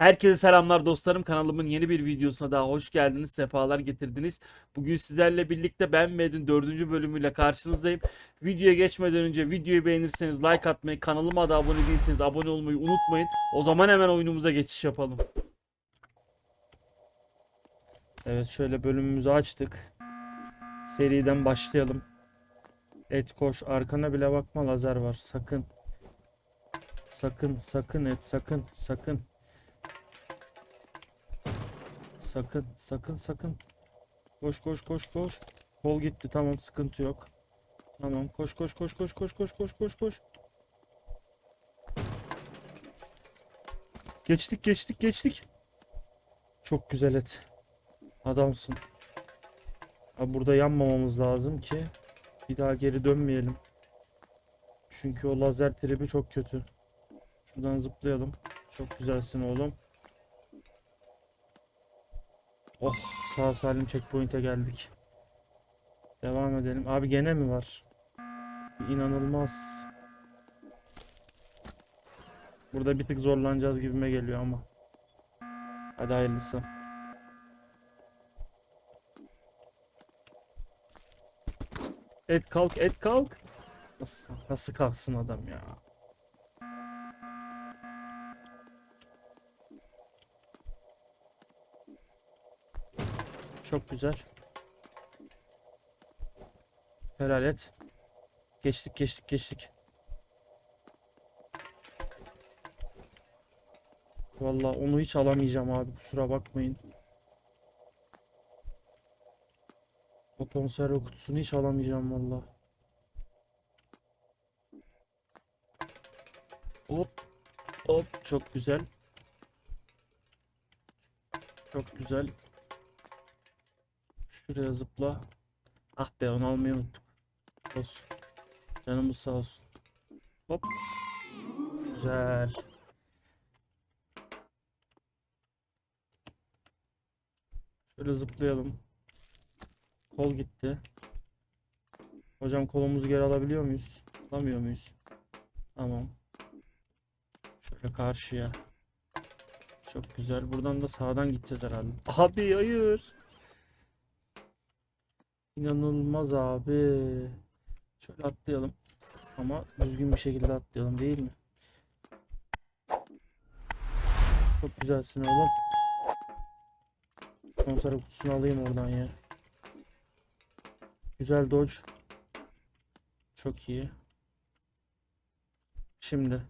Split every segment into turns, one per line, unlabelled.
Herkese selamlar dostlarım. Kanalımın yeni bir videosuna daha hoş geldiniz. Sefalar getirdiniz. Bugün sizlerle birlikte Ben Med'in 4. bölümüyle karşınızdayım. Videoya geçmeden önce videoyu beğenirseniz like atmayı, kanalıma da abone değilseniz abone olmayı unutmayın. O zaman hemen oyunumuza geçiş yapalım. Evet şöyle bölümümüzü açtık. Seriden başlayalım. Et koş arkana bile bakma lazer var sakın. Sakın sakın et sakın sakın. Sakın, sakın, sakın. Koş, koş, koş, koş. Kol gitti. Tamam, sıkıntı yok. Tamam, koş, koş, koş, koş, koş, koş, koş, koş, koş. Geçtik, geçtik, geçtik. Çok güzel et. Adamsın. Ha, burada yanmamamız lazım ki bir daha geri dönmeyelim. Çünkü o lazer tribi çok kötü. Şuradan zıplayalım. Çok güzelsin oğlum. Oh sağ salim checkpoint'e geldik. Devam edelim. Abi gene mi var? İnanılmaz. Burada bir tık zorlanacağız gibime geliyor ama. Hadi hayırlısı. Et kalk, et kalk. Nasıl, nasıl kalksın adam ya? Çok güzel. Helal et. Geçtik geçtik geçtik. Vallahi onu hiç alamayacağım abi kusura bakmayın. O konserve kutusunu hiç alamayacağım vallahi. Hop hop çok güzel. Çok güzel. Şuraya zıpla. Ah be onu almayı unuttuk. Olsun. Canımız sağ olsun. Hop. Güzel. Şöyle zıplayalım. Kol gitti. Hocam kolumuzu geri alabiliyor muyuz? Alamıyor muyuz? Tamam. Şöyle karşıya. Çok güzel. Buradan da sağdan gideceğiz herhalde. Abi hayır. İnanılmaz abi. Şöyle atlayalım. Ama düzgün bir şekilde atlayalım değil mi? Çok güzelsin oğlum. Konserve kutusunu alayım oradan ya. Güzel dodge. Çok iyi. Şimdi.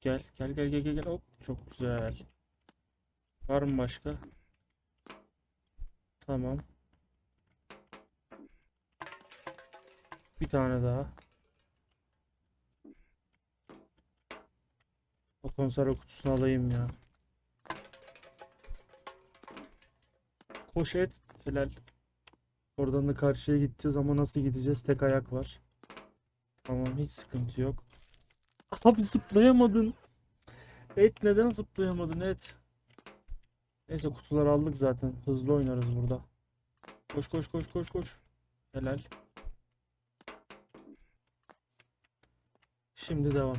Gel, gel, gel, gel, gel. Hop, çok güzel. Var mı başka? Tamam. Bir tane daha. O konserve kutusunu alayım ya. Koş et. Helal. Oradan da karşıya gideceğiz ama nasıl gideceğiz? Tek ayak var. Tamam hiç sıkıntı yok. Abi zıplayamadın. Et neden zıplayamadın et? Neyse kutuları aldık zaten. Hızlı oynarız burada. Koş koş koş koş koş. Helal. Şimdi devam.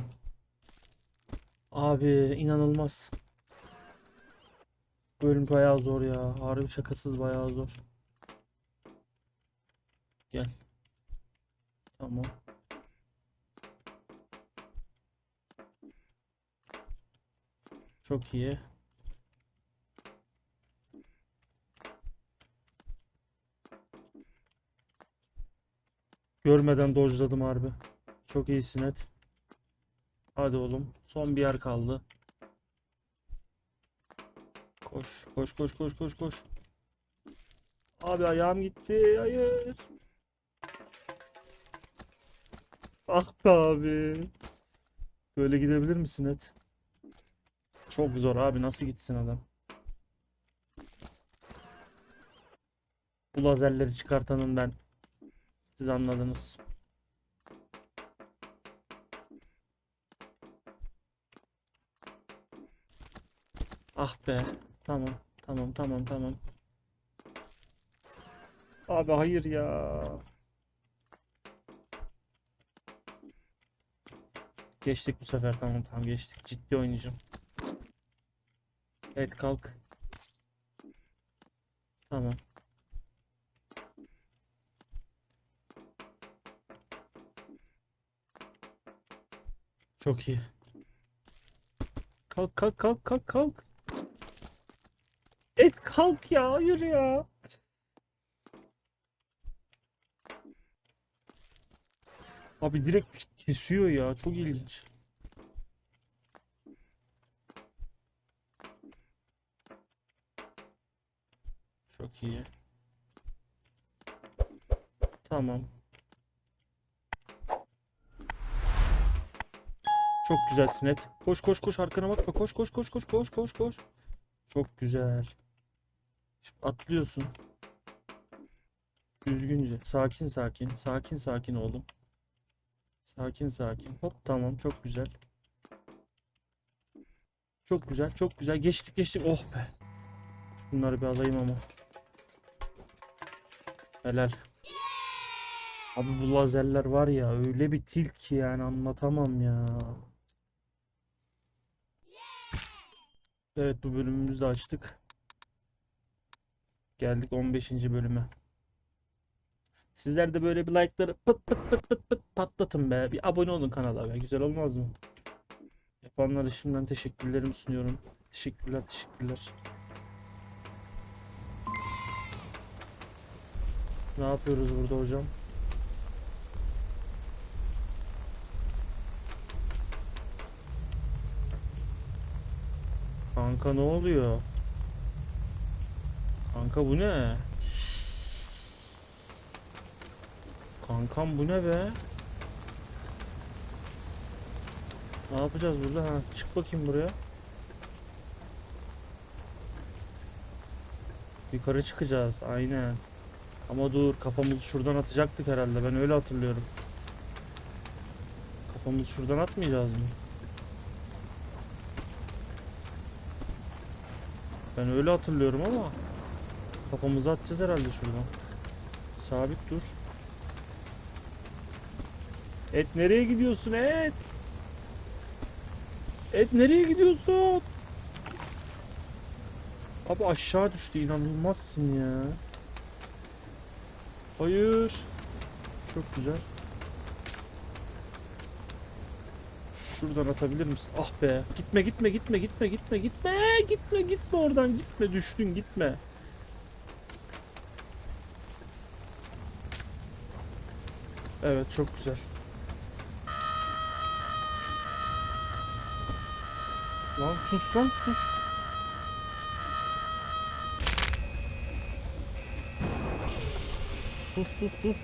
Abi inanılmaz. Bölüm bayağı zor ya. Harbi şakasız bayağı zor. Gel. Tamam. Çok iyi. Görmeden dojladım harbi. Çok iyisin et. Hadi oğlum. Son bir yer kaldı. Koş, koş, koş, koş, koş, koş. Abi ayağım gitti. Hayır. Ah be abi. Böyle gidebilir misin et? Çok zor abi. Nasıl gitsin adam? Bu lazerleri çıkartanın ben. Siz anladınız. Ah be. Tamam. Tamam tamam tamam. Abi hayır ya. Geçtik bu sefer tamam tamam geçtik. Ciddi oynayacağım. Evet kalk. Tamam. Çok iyi. Kalk kalk kalk kalk kalk. Et kalk ya hayır ya. Abi direkt kesiyor ya çok ilginç. Çok iyi. Tamam. Çok güzelsin et. Koş koş koş arkana bakma. Koş koş koş koş koş koş koş. Çok güzel. Şimdi atlıyorsun. Düzgünce. Sakin sakin. Sakin sakin oğlum. Sakin sakin. Hop tamam çok güzel. Çok güzel çok güzel. Geçtik geçtik. Oh be. Bunları bir alayım ama. Helal. Abi bu lazerler var ya öyle bir tilt ki yani anlatamam ya. Evet bu bölümümüzü de açtık. Geldik 15. bölüme. Sizler de böyle bir like'ları pıt pıt pıt pıt pıt patlatın be. Bir abone olun kanala be. Güzel olmaz mı? Yapanlara şimdiden teşekkürlerimi sunuyorum. Teşekkürler teşekkürler. Ne yapıyoruz burada hocam? Kanka ne oluyor? Kanka bu ne? Kankam bu ne be? Ne yapacağız burada? Ha, çık bakayım buraya. Yukarı çıkacağız. Aynen. Ama dur kafamızı şuradan atacaktık herhalde. Ben öyle hatırlıyorum. Kafamızı şuradan atmayacağız mı? Ben öyle hatırlıyorum ama kafamızı atacağız herhalde şuradan. Sabit dur. Et nereye gidiyorsun et? Et nereye gidiyorsun? Abi aşağı düştü inanılmazsın ya. Hayır. Çok güzel. Şuradan atabilir misin? Ah be. Gitme gitme gitme gitme gitme gitme gitme gitme oradan gitme düştün gitme. Evet çok güzel. Lan sus lan sus. Sus sus sus.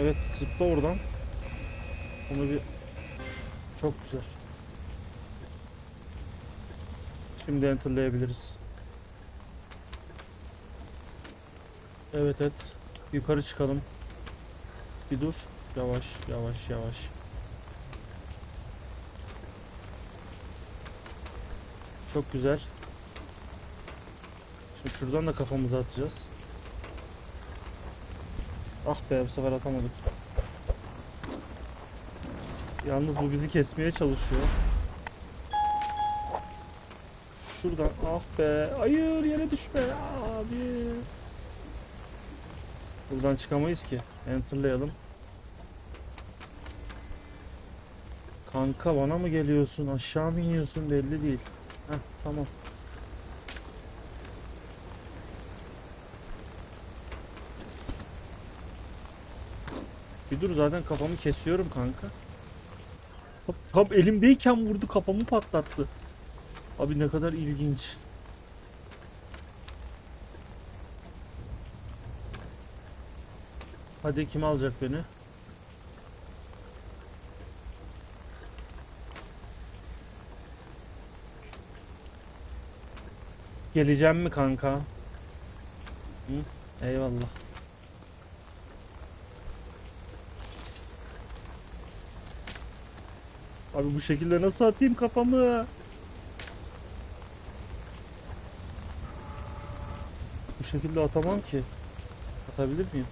Evet zıpla oradan. Onu bir çok güzel. Şimdi enterlayabiliriz. Evet evet. Yukarı çıkalım. Bir dur. Yavaş yavaş yavaş. Çok güzel. Şimdi şuradan da kafamızı atacağız. Ah be bu sefer atamadık. Yalnız bu bizi kesmeye çalışıyor. Şuradan ah be. Hayır yere düşme abi. Buradan çıkamayız ki. Enterlayalım. Kanka bana mı geliyorsun? Aşağı mı iniyorsun? Belli değil. Heh tamam. Bir dur zaten kafamı kesiyorum kanka. Tam, tam elimdeyken vurdu kafamı patlattı. Abi ne kadar ilginç. Hadi kim alacak beni? Geleceğim mi kanka? Hı? Eyvallah. Abi bu şekilde nasıl atayım kafamı? Bu şekilde atamam ki. Atabilir miyim?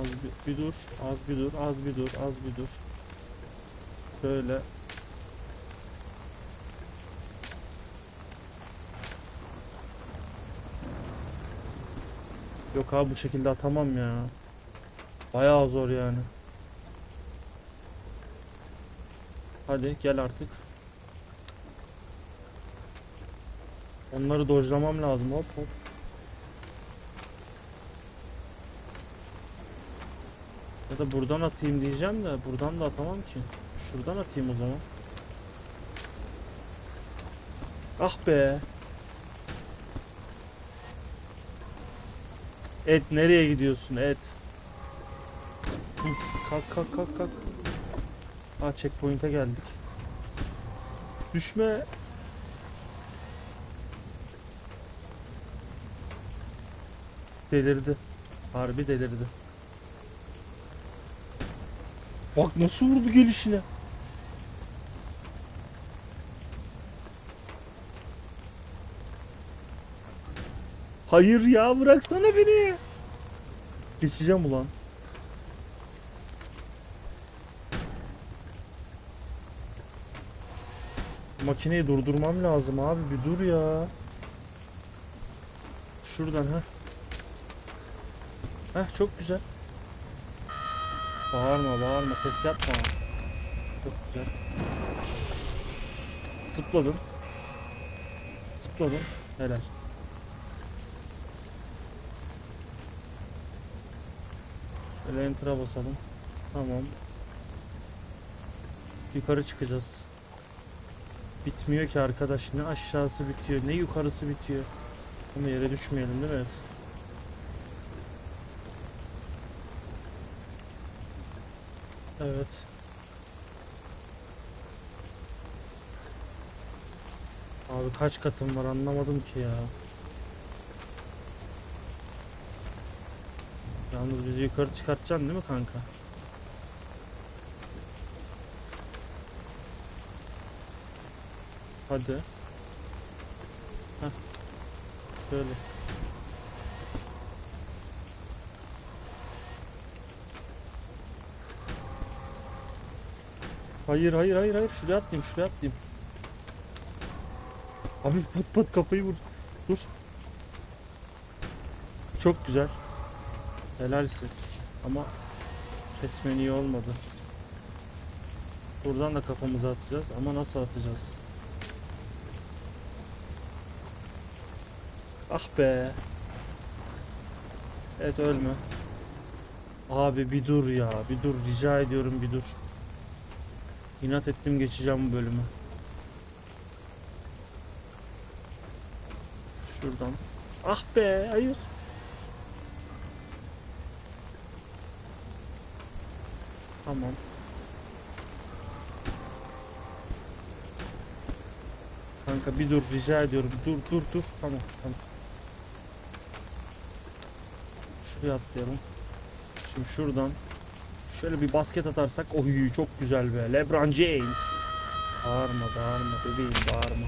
Az bir, bir dur, az bir dur, az bir dur, az bir dur. Şöyle. Yok abi bu şekilde atamam ya. Bayağı zor yani. Hadi gel artık. Onları dojlamam lazım hop hop. Ya da buradan atayım diyeceğim de buradan da atamam ki. Şuradan atayım o zaman. Ah be. Et nereye gidiyorsun et? Kalk kalk kalk kalk. Ha checkpoint'e geldik. Düşme. Delirdi. Harbi delirdi. Bak nasıl vurdu gelişine. Hayır ya bıraksana beni. Geçeceğim ulan. Makineyi durdurmam lazım abi bir dur ya. Şuradan ha. Heh çok güzel. Bağırma bağırma ses yapma. Çok güzel. Zıpladım. Zıpladım. Helal. Böyle enter'a basalım. Tamam. Yukarı çıkacağız. Bitmiyor ki arkadaş. Ne aşağısı bitiyor, ne yukarısı bitiyor. Ama yere düşmeyelim değil mi? Evet. Evet. Abi kaç katım var anlamadım ki ya. Yalnız bizi yukarı çıkartacaksın değil mi kanka? Hadi. Heh. Şöyle. Hayır hayır hayır hayır şuraya atlayayım şuraya atlayayım. Abi pat pat kafayı vur. Dur. Çok güzel. Helalsin. Ama kesmen iyi olmadı. Buradan da kafamızı atacağız ama nasıl atacağız? Ah be. Evet ölme. Abi bir dur ya. Bir dur rica ediyorum bir dur. İnat ettim geçeceğim bu bölümü. Şuradan. Ah be hayır. Tamam. Kanka bir dur rica ediyorum. Dur dur dur. Tamam tamam. Şuraya atlayalım. Şimdi şuradan şöyle bir basket atarsak oy çok güzel be. LeBron James. Bağırma bağırma bebeğim bağırma.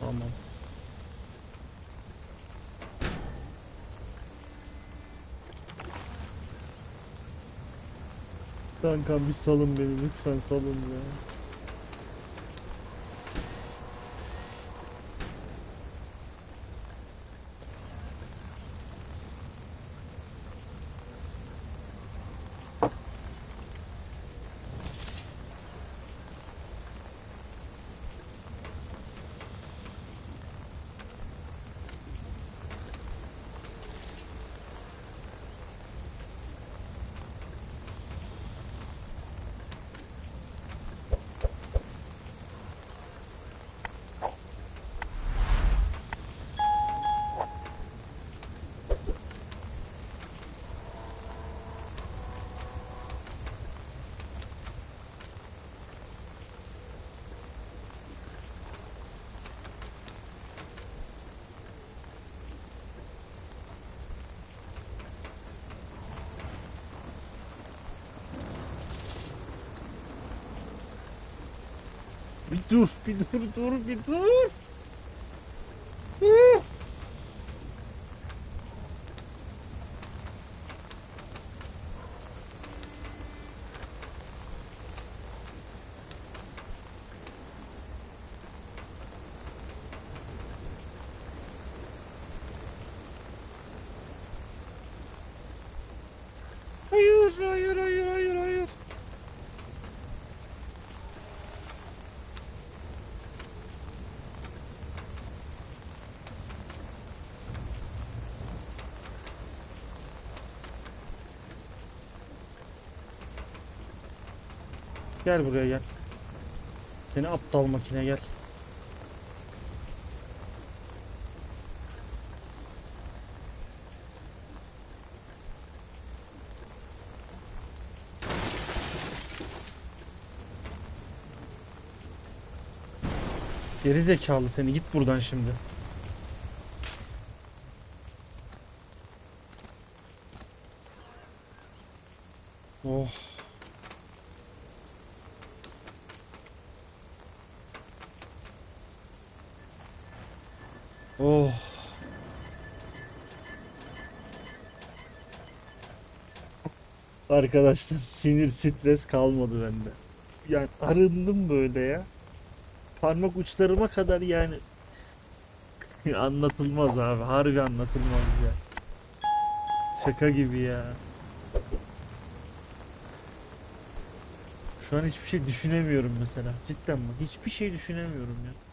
Tamam. Kankam bir salın beni lütfen salın ya. Петуш, петур, тур, петуш. Ой, ой, ой, ой, ой. Gel buraya gel. Seni aptal makine gel. Geri zekalı seni git buradan şimdi. Oh. Oh. Arkadaşlar sinir stres kalmadı bende. Yani arındım böyle ya. Parmak uçlarıma kadar yani anlatılmaz abi. Harbi anlatılmaz ya. Şaka gibi ya. Şu an hiçbir şey düşünemiyorum mesela. Cidden bak hiçbir şey düşünemiyorum ya.